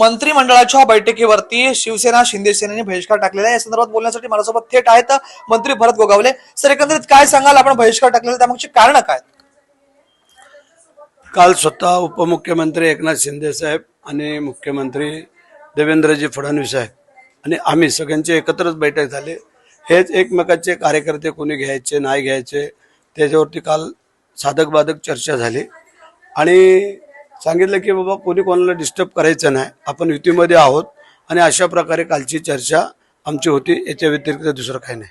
मंत्रिमंडळाच्या बैठकीवरती शिवसेना शिंदे सेनेने बहिष्कार टाकलेला आहे. या संदर्भात बोलण्यासाठी माझ्यासोबत थेट आहेत मंत्री भरत गोगावले. सर एकंदरीत काय सांगाल? आपण बहिष्कार टाकलेला त्यामागची कारण काय काल स्वतः उपमुख्यमंत्री एकनाथ शिंदे साहेब आणि मुख्यमंत्री देवेंद्रजी फडणवीस साहेब आणि आम्ही सगळ्यांची एकत्रच बैठक झाली. हेच एकमेकाचे कार्यकर्ते कोणी घ्यायचे नाही घ्यायचे त्याच्यावरती काल साधक बाधक चर्चा झाली. आणि सांगितलं की बाबा कोणी कोणाला डिस्टर्ब करायचं नाही. आपण युतीमध्ये आहोत आणि अशा प्रकारे कालची चर्चा आमची होती. याच्या व्यतिरिक्त दुसरं काही नाही.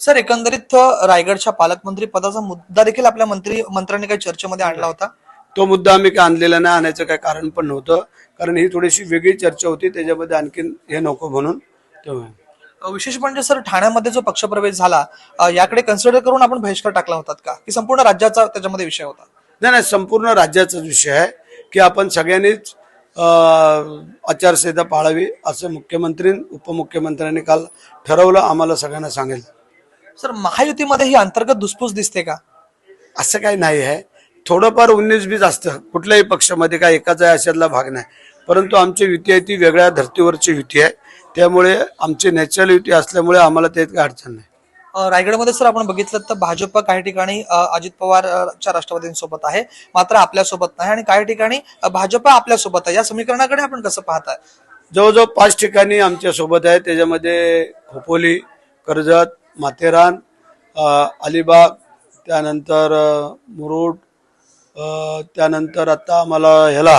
सर एकंदरीत रायगडच्या पालकमंत्री पदाचा मुद्दा देखील आपल्या मंत्री मंत्र्यांनी काही चर्चेमध्ये आणला होता? तो मुद्दा आम्ही काय आणलेला नाही. आणायचं काही कारण पण नव्हतं. कारण ही थोडीशी वेगळी चर्चा होती. त्याच्यामध्ये आणखीन हे नको म्हणून विशेष म्हणजे सर ठाण्यामध्ये जो पक्षप्रवेश झाला याकडे कन्सिडर करून आपण बहिष्कार टाकला होतात का? की संपूर्ण राज्याचा त्याच्यामध्ये विषय होता? नाही नाही. संपूर्ण राज्याचाच विषय आहे. की आपण सगळ्यांनीच आचारसंहिता पाळावी असं मुख्यमंत्री उपमुख्यमंत्र्यांनी काल ठरवलं आम्हाला सगळ्यांना सांगेल. सर महायुतीमध्ये ही अंतर्गत धुसफूस दिसते का? असं काही नाही आहे. थोडंफार उन्नीस बीस असतं. कुठल्याही पक्षामध्ये काय एकाचा आहे अशातला भाग नाही. परंतु आमची युती आहे ती वेगळ्या धर्तीवरची युती आहे. त्यामुळे आमची नॅचरल युती असल्यामुळे आम्हाला त्यात काही अडचण नाही. रायगडमध्ये सर आपण बघितलं तर भाजप काही ठिकाणी अजित पवारच्या राष्ट्रवादींसोबत आहे. मात्र आपल्यासोबत नाही आणि काही ठिकाणी भाजप आपल्यासोबत आहे. या समीकरणाकडे आपण कसं पाहताय? जवळजवळ पाच ठिकाणी आमच्यासोबत आहे. त्याच्यामध्ये खोपोली कर्जत माथेरान अलिबाग त्यानंतर मुरुड त्यानंतर आता आम्हाला ह्याला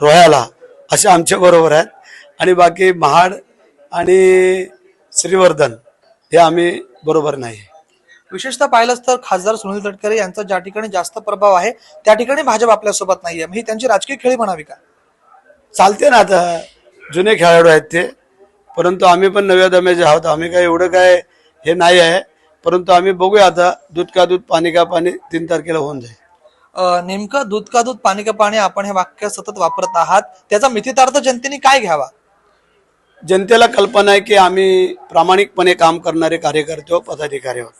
रोह्याला असे आमच्या बरोबर आहेत. आणि बाकी महाड आणि श्रीवर्धन. हे आम्ही बरोबर नाही. विशेषतः पाहिलं तर खासदार सुनील तटकरे यांचा ज्या ठिकाणी जास्त प्रभाव आहे त्या ठिकाणी भाजप आपल्यासोबत नाहीये. मग ही त्यांची राजकीय खेळी म्हणावी का? चालते ना आता. जुने खेळाडू आहेत ते. परंतु आम्ही पण नव्या दम्याचे आहोत. आम्ही काय एवढं काय हे नाही आहे. परंतु आम्ही बघूया आता दूध का दूध पाणी का पाणी तीन तारखेला होऊन जाईल. नेमकं दूध का दूध पाणी का पाणी आपण हे वाक्य सतत वापरत आहात. त्याचा मिथितार्थ जनतेने काय घ्यावा? जनतेला कल्पना आहे की आम्ही प्रामाणिकपणे काम करणारे कार्यकर्ते पदाधिकारी आहोत.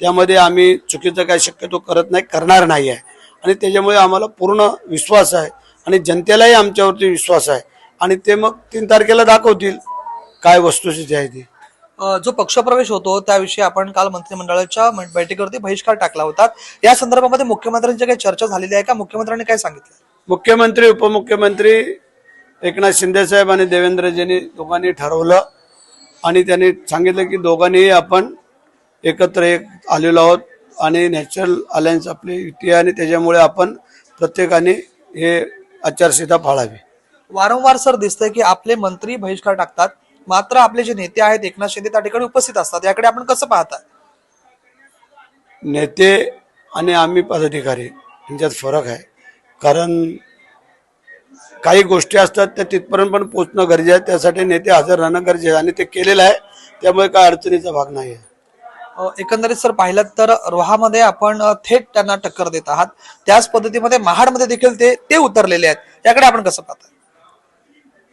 त्यामध्ये आम्ही चुकीचं काय शक्यतो करत नाही करणार नाही आहे. आणि त्याच्यामुळे आम्हाला पूर्ण विश्वास आहे आणि जनतेलाही आमच्यावरती विश्वास आहे. आणि ते मग तीन तारखेला दाखवतील काय वस्तुस्थिती आहे ती. जो पक्षप्रवेश होतो त्याविषयी आपण काल मंत्रिमंडळाच्या बैठकीवरती बहिष्कार टाकला होता. या संदर्भामध्ये मुख्यमंत्र्यांची काही चर्चा झालेली आहे का? मुख्यमंत्र्यांनी काय सांगितलं? मुख्यमंत्री उपमुख्यमंत्री एकनाथ शिंदे साहेब आणि देवेंद्रजींनी दोघांनी ठरवलं आणि त्यांनी सांगितलं की दोघांनीही आपण एकत्र एक आलेलो आहोत आणि नॅचरल अलायन्स आपली युती आहे आणि त्याच्यामुळे आपण प्रत्येकाने हे आचारसंहिता पाळावी. वारंवार सर दिसतंय की आपले मंत्री बहिष्कार टाकतात. मात्र आपले जे नेते आहेत एकनाथ शिंदे त्या ठिकाणी उपस्थित असतात. याकडे आपण कसं पाहता? नेते आणि आम्ही पदाधिकारी यांच्यात फरक आहे. कारण काही गोष्टी असतात त्या तिथपर्यंत पण पोचणं गरजेचं आहे. त्यासाठी नेते हजर राहणं गरजेचं आहे आणि ते केलेलं आहे. त्यामुळे काय अडचणीचा भाग नाही आहे. एकंदरीत सर पाहिलं तर रोहामध्ये आपण थेट त्यांना टक्कर देत आहात. त्याच पद्धतीमध्ये महाडमध्ये देखील ते ते उतरलेले आहेत. याकडे आपण कसं पाहता?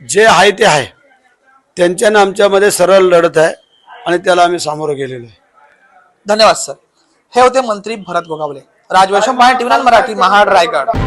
जे आहे ते आहे. त्यांच्यानं आमच्यामध्ये सरळ लढत आहे आणि त्याला आम्ही सामोरं गेलेलो आहे. धन्यवाद सर. हे होते मंत्री Bharat Gogawale. TV nine Marathi Mahad Raigad.